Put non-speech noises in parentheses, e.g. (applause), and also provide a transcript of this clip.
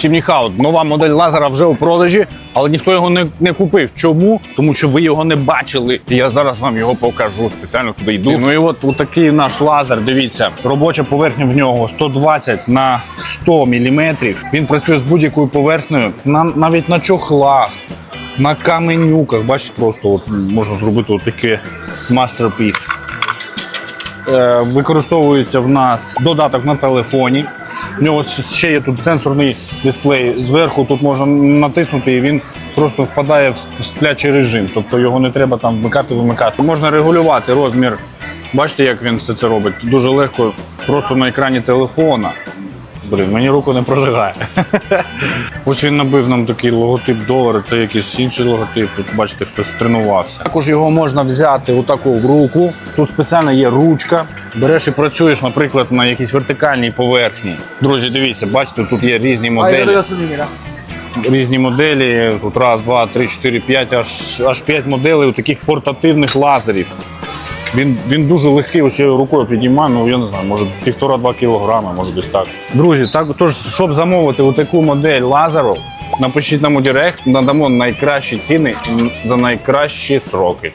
Сімніхаут, нова модель лазера вже у продажі, але ніхто його не, не купив. Чому? Тому що ви його не бачили. І я зараз вам його покажу спеціально туди йду. Ну і от такий наш лазер. Дивіться, робоча поверхня в нього 120 на 100 мм. Він працює з будь-якою поверхнею, на, навіть на чохлах. На каменюках, бачите, просто от можна зробити отаке мастерпіс. Е, використовується в нас додаток на телефоні. В нього ще є тут сенсорний дисплей. Зверху тут можна натиснути, і він просто впадає в сплячий режим. Тобто його не треба там вмикати, вимикати. Можна регулювати розмір. Бачите, як він все це робить? Дуже легко, просто на екрані телефона. Блін, мені руку не прожигає. (laughs) Ось він набив нам такий логотип долара, це якийсь інший логотип. Тут бачите, хтось тренувався. Також його можна взяти отаку в руку. Тут спеціально є ручка. Береш і працюєш, наприклад, на якійсь вертикальній поверхні. Друзі, дивіться, бачите, тут є різні моделі. Різні моделі. Тут раз, два, три, чотири, п'ять, аж аж п'ять моделей у таких портативних лазерів. Він, він дуже легкий, ось я рукою підіймаю, ну я не знаю, може півтора-два кілограми, може десь так. Друзі, так тож, щоб замовити таку модель лазеру, напишіть нам у Директ, надамо найкращі ціни за найкращі сроки.